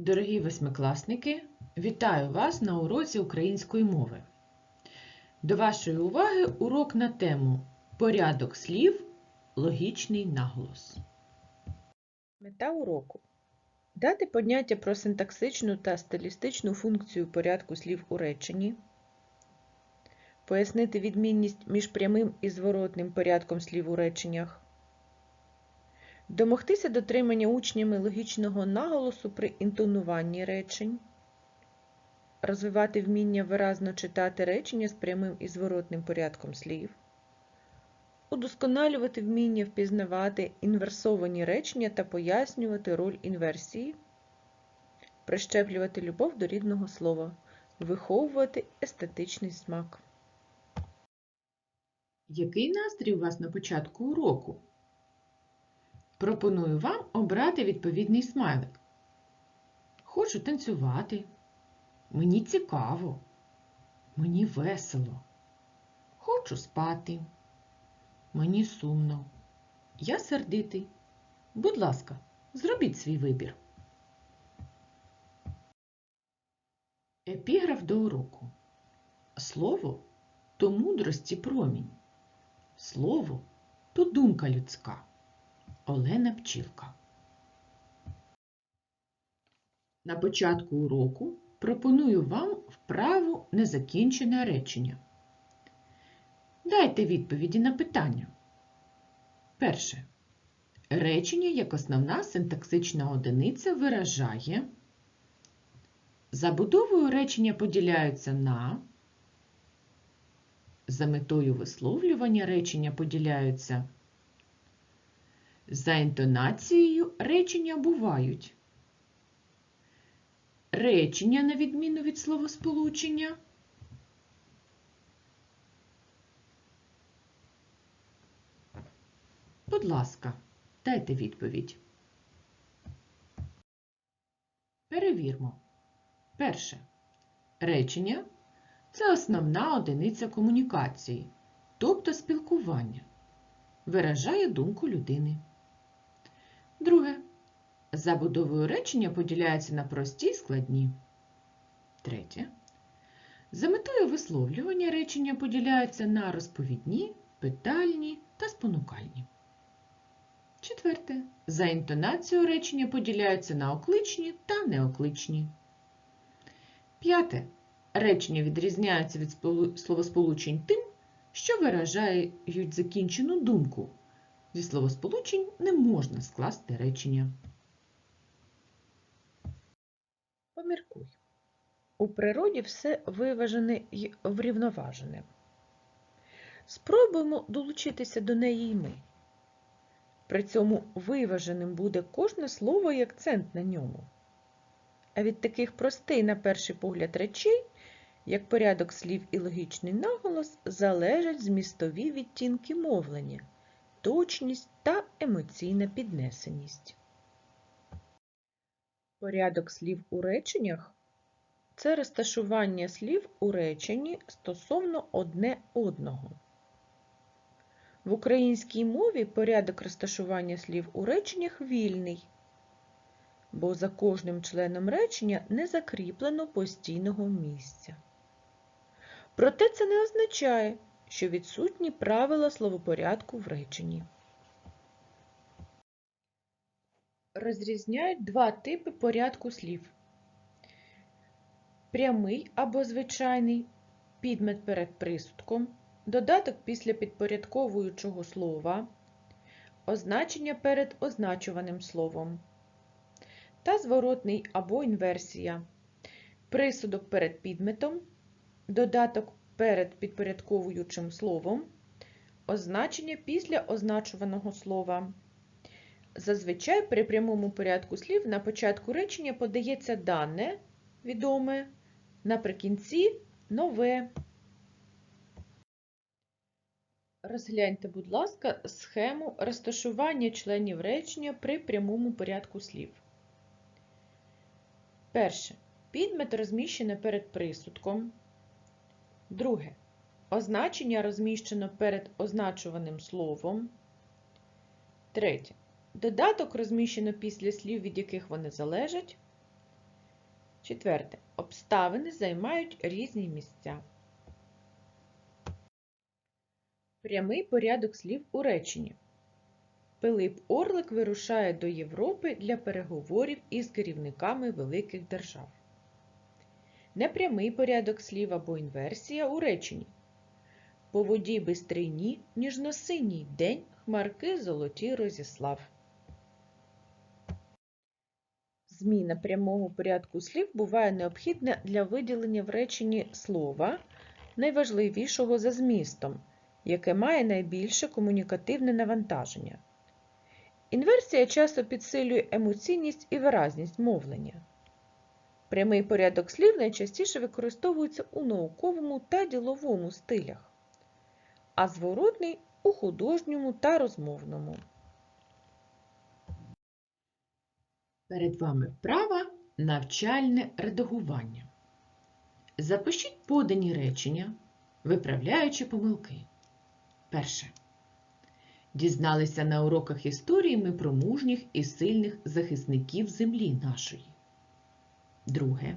Дорогі восьмикласники, вітаю вас на уроці української мови. До вашої уваги урок на тему Порядок слів, логічний наголос. Мета уроку дати поняття про синтаксичну та стилістичну функцію порядку слів у реченні, пояснити відмінність між прямим і зворотним порядком слів у реченнях, домогтися дотримання учнями логічного наголосу при інтонуванні речень, розвивати вміння виразно читати речення з прямим і зворотним порядком слів, удосконалювати вміння впізнавати інверсовані речення та пояснювати роль інверсії, прищеплювати любов до рідного слова, виховувати естетичний смак. Який настрій у вас на початку уроку? Пропоную вам обрати відповідний смайлик. Хочу танцювати. Мені цікаво. Мені весело. Хочу спати. Мені сумно. Я сердитий. Будь ласка, зробіть свій вибір. Епіграф до уроку. Слово то мудрості промінь. Слово то думка людська. Олена Пчілка. На початку уроку пропоную вам вправу незакінчене речення. Дайте відповіді на питання. Перше. Речення як основна синтаксична одиниця виражає. Забудовою речення поділяються на. За метою висловлювання речення поділяються. За інтонацією речення бувають. Речення, на відміну від словосполучення. Будь ласка, дайте відповідь. Перевірмо. Перше. Речення це основна одиниця комунікації, тобто спілкування. Виражає думку людини. Друге. Забудовою речення поділяються на прості і складні. Третє. За метою висловлювання речення поділяються на розповідні, питальні та спонукальні. Четверте. За інтонацією речення поділяються на окличні та неокличні. П'яте. Речення відрізняються від словосполучень тим, що виражають закінчену думку. Зі словосполучень не можна скласти речення. Поміркуй. У природі все виважене й врівноважене. Спробуємо долучитися до неї й ми. При цьому виваженим буде кожне слово і акцент на ньому. А від таких простий, на перший погляд, речей, як порядок слів і логічний наголос, залежать змістові відтінки мовлення, точність та емоційна піднесеність. Порядок слів у реченнях це розташування слів у реченні стосовно одне одного. В українській мові порядок розташування слів у реченнях вільний, бо за кожним членом речення не закріплено постійного місця. Проте це не означає, що відсутні правила словопорядку в реченні. Розрізняють два типи порядку слів. Прямий або звичайний підмет перед присудком, додаток після підпорядковуючого слова, означення перед означуваним словом та зворотний або інверсія, присудок перед підметом, додаток перед підпорядковуючим словом, означення після означуваного слова. Зазвичай при прямому порядку слів на початку речення подається дане, відоме, наприкінці нове. Розгляньте, будь ласка, схему розташування членів речення при прямому порядку слів. Перше. Підмет розміщено перед присудком. Друге. Означення розміщено перед означуваним словом. Третє. Додаток розміщено після слів, від яких вони залежать. Четверте. Обставини займають різні місця. Прямий порядок слів у реченні. Пилип Орлик вирушає до Європи для переговорів із керівниками великих держав. Непрямий порядок слів або інверсія у реченні. По воді бистрийні, ніжно-синій день хмарки золоті розіслав. Зміна прямого порядку слів буває необхідна для виділення в реченні слова, найважливішого за змістом, яке має найбільше комунікативне навантаження. Інверсія часто підсилює емоційність і виразність мовлення. Прямий порядок слів найчастіше використовується у науковому та діловому стилях, а зворотний у художньому та розмовному. Перед вами вправа навчальне редагування. Запишіть подані речення, виправляючи помилки. Перше. Дізналися на уроках історії ми про мужніх і сильних захисників землі нашої. Друге.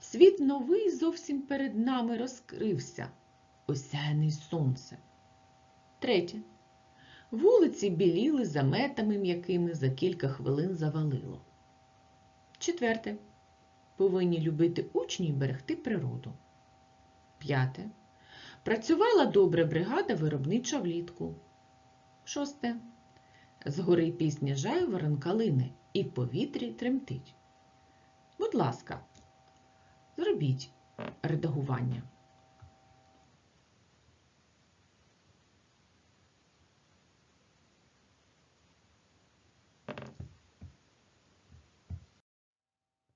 Світ новий зовсім перед нами розкрився, осяяний сонцем. Третє. Вулиці біліли заметами м'якими за кілька хвилин завалило. Четверте. Повинні любити учні і берегти природу. П'яте. Працювала добре бригада виробнича влітку. Шосте. Згори пісня жаю воронка лине і в повітрі тремтить. Будь ласка, зробіть редагування.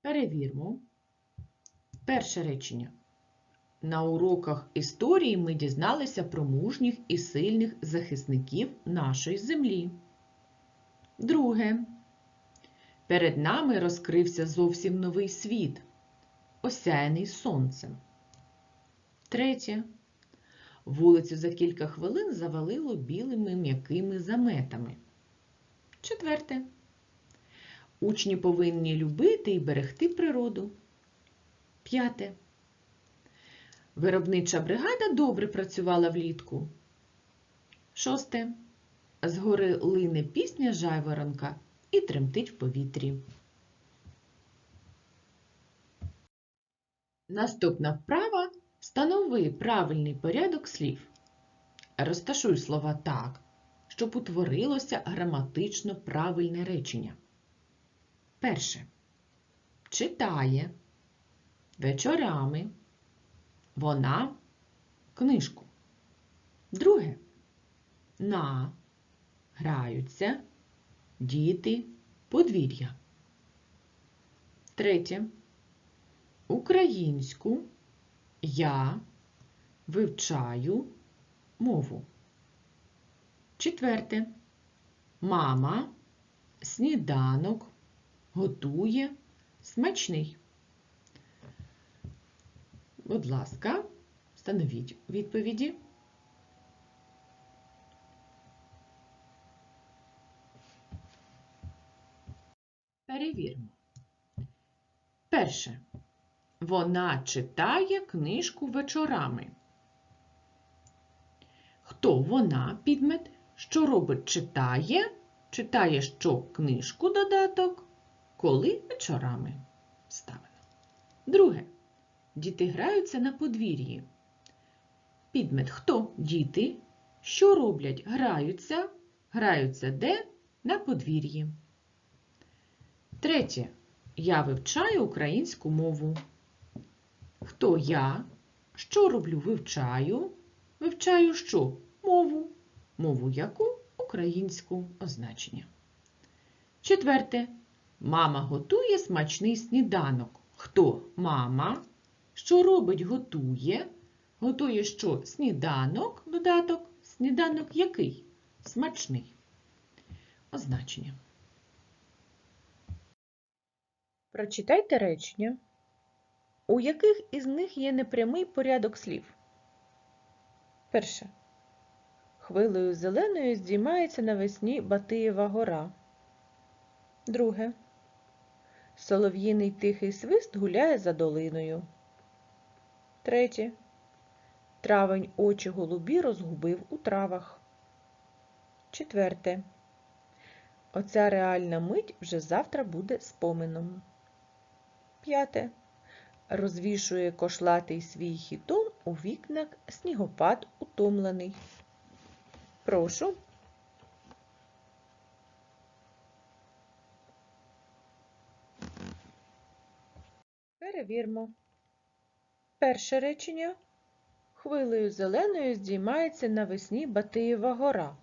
Перевірмо. Перше речення. На уроках історії ми дізналися про мужніх і сильних захисників нашої землі. Друге. Перед нами розкрився зовсім новий світ, осяяний сонцем. Третє. Вулицю за кілька хвилин завалило білими м'якими заметами. Четверте. Учні повинні любити і берегти природу. П'яте. Виробнича бригада добре працювала влітку. Шосте. Згори лине пісня жайворонка і тремтить в повітрі. Наступна вправа встанови правильний порядок слів. Розташуй слова так, щоб утворилося граматично правильне речення. Перше. Читає вечорами вона книжку. Друге. На граються діти подвір'я. Третє. Українську я вивчаю мову. Четверте. Мама сніданок готує смачний. Будь ласка, встановіть відповіді. Перевіримо. Перше. Вона читає книжку вечорами. Хто вона підмет? Що робить читає? Читає що книжку додаток, коли вечорами ставимо. Друге. Діти граються на подвір'ї. Підмет хто? Діти. Що роблять? Граються. Граються де? На подвір'ї. Третє. Я вивчаю українську мову. Хто я? Що роблю? Вивчаю. Вивчаю що? Мову. Мову яку? Українську означення. Четверте. Мама готує смачний сніданок. Хто? Мама. Що робить? Готує. Готує що? Сніданок, додаток. Сніданок який? Смачний. Означення. Прочитайте речення, у яких із них є непрямий порядок слів. Перше. Хвилею зеленою здіймається навесні Батиєва гора. Друге. Солов'їний тихий свист гуляє за долиною. Третє. Травень очі голубі розгубив у травах. Четверте. Оця реальна мить вже завтра буде спомином. П'яте. Розвішує кошлатий свій хітон у вікнах снігопад утомлений. Прошу. Перевірмо. Перше речення. Хвилею зеленою здіймається навесні Батиєва гора.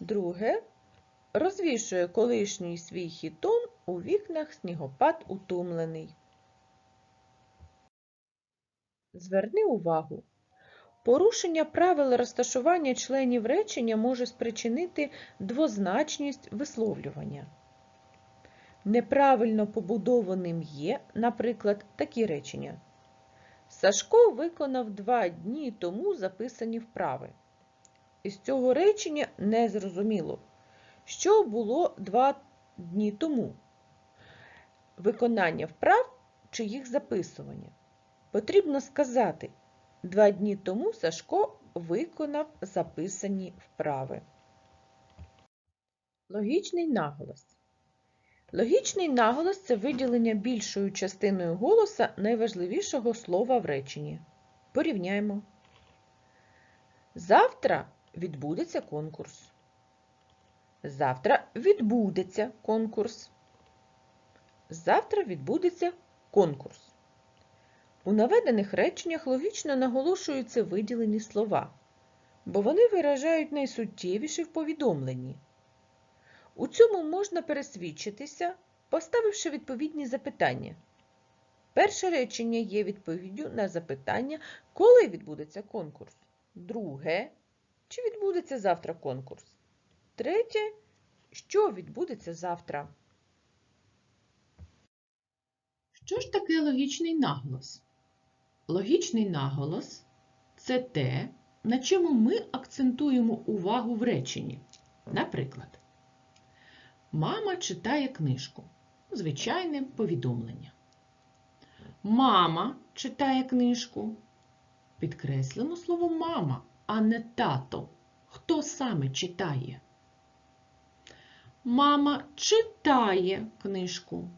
Друге. Розвішує колишній свій хітон у вікнах снігопад утомлений. Зверни увагу. Порушення правил розташування членів речення може спричинити двозначність висловлювання. Неправильно побудованим є, наприклад, такі речення. Сашко виконав два дні тому записані вправи. Із цього речення не зрозуміло, що було два дні тому. Виконання вправ чи їх записування. Потрібно сказати, два дні тому Сашко виконав записані вправи. Логічний наголос. Логічний наголос це виділення більшою частиною голоса найважливішого слова в реченні. Порівняємо. Завтра відбудеться конкурс. Завтра відбудеться конкурс. Завтра відбудеться конкурс. У наведених реченнях логічно наголошуються виділені слова, бо вони виражають найсуттєвіше в повідомленні. У цьому можна пересвідчитися, поставивши відповідні запитання. Перше речення є відповіддю на запитання, коли відбудеться конкурс. Друге, чи відбудеться завтра конкурс. Третє, що відбудеться завтра. Що ж таке логічний наголос? Логічний наголос це те, на чому ми акцентуємо увагу в реченні. Наприклад, мама читає книжку. Звичайне повідомлення. Мама читає книжку. Підкреслено слово мама, а не тато. Хто саме читає? Мама читає книжку.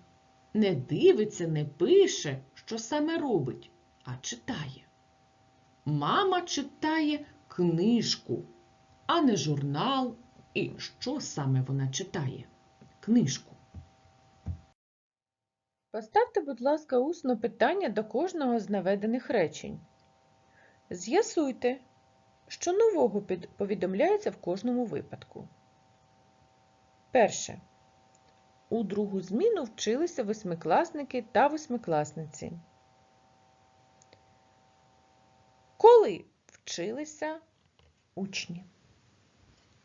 Не дивиться, не пише, що саме робить, а читає. Мама читає книжку, а не журнал. І що саме вона читає? Книжку. Поставте, будь ласка, усно питання до кожного з наведених речень. З'ясуйте, що нового повідомляється в кожному випадку. Перше. У другу зміну вчилися восьмикласники та восьмикласниці. Коли вчилися учні?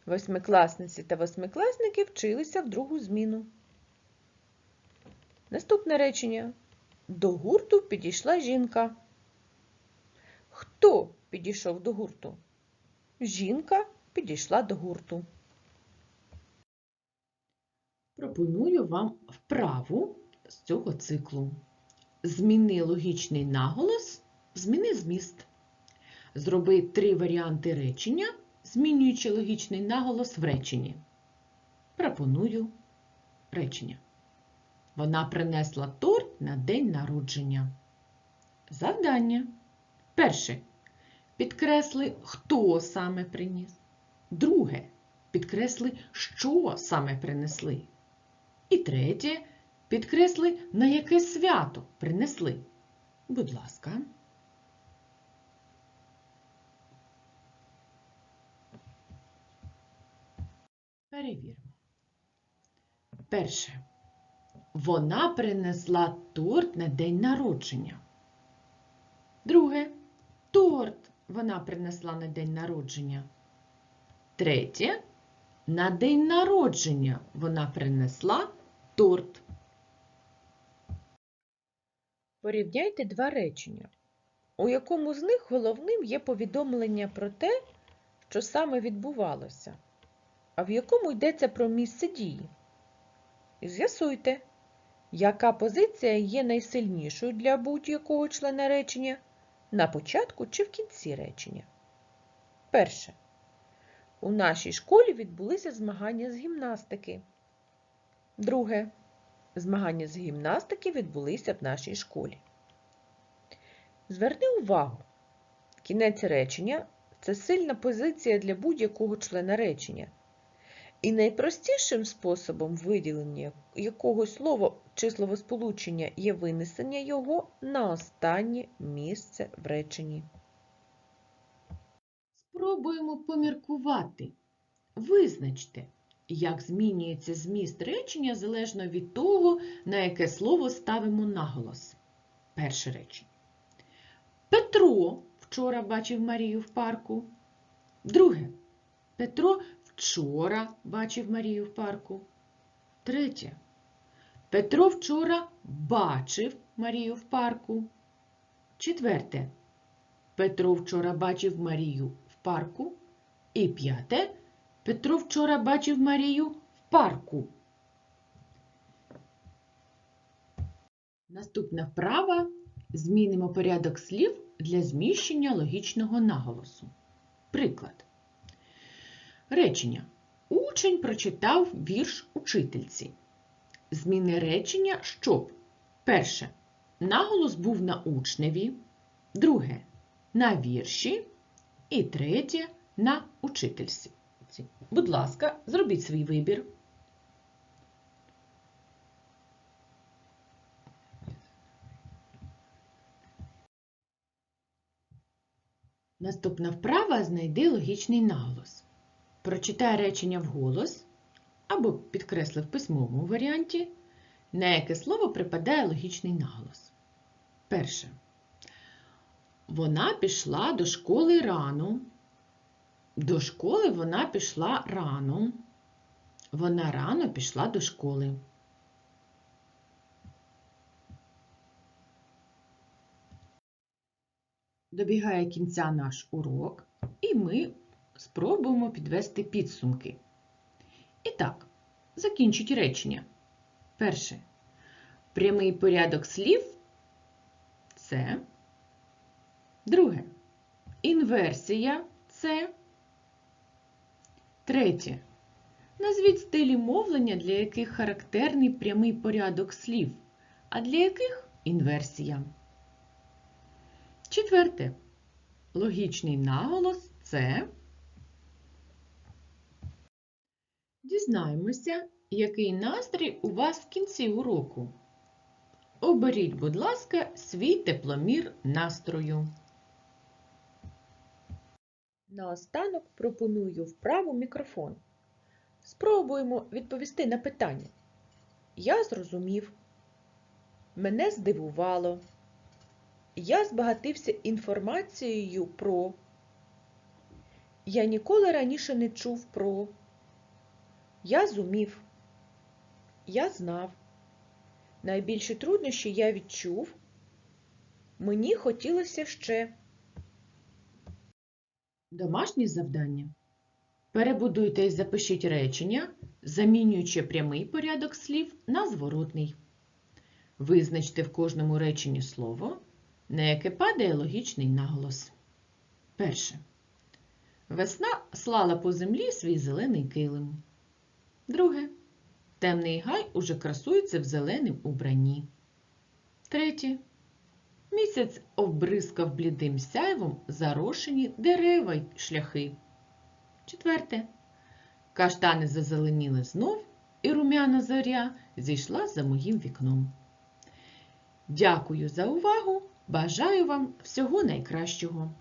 Восьмикласниці та восьмикласники вчилися в другу зміну. Наступне речення. До гурту підійшла жінка. Хто підійшов до гурту? Жінка підійшла до гурту. Пропоную вам вправу з цього циклу. Зміни логічний наголос, зміни зміст. Зроби три варіанти речення, змінюючи логічний наголос в реченні. Пропоную речення. Вона принесла торт на день народження. Завдання. Перше. Підкресли, хто саме приніс. Друге. Підкресли, що саме принесли. І третє. Підкресли, на яке свято принесли. Будь ласка. Перевіримо. Перше. Вона принесла торт на день народження. Друге. Торт вона принесла на день народження. Третє. На день народження вона принесла торт. Порівняйте два речення, у якому з них головним є повідомлення про те, що саме відбувалося, а в якому йдеться про місце дії. І з'ясуйте, Яка позиція є найсильнішою для будь-якого члена речення? На початку чи в кінці речення? Перше. У нашій школі відбулися змагання з гімнастики. Друге. Змагання з гімнастики відбулися в нашій школі. Зверни увагу. Кінець речення це сильна позиція для будь-якого члена речення. І найпростішим способом виділення якогось слова чи словосполучення є винесення його на останнє місце в реченні. Спробуємо поміркувати. Визначте, як змінюється зміст речення залежно від того, на яке слово ставимо наголос. Перше речення. Петро вчора бачив Марію в парку. Друге. Петро вчора бачив Марію в парку. Третє. Петро вчора бачив Марію в парку. Четверте. Петро вчора бачив Марію в парку. І п'яте. Петро вчора бачив Марію в парку. Наступна вправа. Змінимо порядок слів для зміщення логічного наголосу. Приклад. Речення. Учень прочитав вірш учительці. Зміни речення, щоб перше. Наголос був на учневі. Друге на вірші. І третє на учительці. Будь ласка, зробіть свій вибір. Наступна вправа знайди логічний наголос. Прочитай речення вголос або підкресли в письмовому варіанті, на яке слово припадає логічний наголос. Перше. Вона пішла до школи рано. До школи вона пішла рано. Вона рано пішла до школи. Добігає кінця наш урок, і ми спробуємо підвести підсумки. І так, закінчіть речення. Перше. Прямий порядок слів це. Друге. Інверсія це. Третє. Назвіть стилі мовлення, для яких характерний прямий порядок слів, а для яких інверсія. Четверте. Логічний наголос це. Дізнаємося, який настрій у вас в кінці уроку. Оберіть, будь ласка, свій тепломір настрою. Наостанок пропоную вправу мікрофон. Спробуємо відповісти на питання. Я зрозумів. Мене здивувало. Я збагатився інформацією про. Я ніколи раніше не чув про. Я зумів. Я знав. Найбільші труднощі я відчув. Мені хотілося ще. Домашнє завдання. Перебудуйте і запишіть речення, замінюючи прямий порядок слів на зворотний. Визначте в кожному реченні слово, на яке падає логічний наголос. Перше. Весна слала по землі свій зелений килим. Друге. Темний гай уже красується в зеленім убранні. Третє. Місяць оббризкав блідим сяйвом зарошені дерева й шляхи. Четверте. Каштани зазеленіли знов, і румяна зоря зійшла за моїм вікном. Дякую за увагу! Бажаю вам всього найкращого!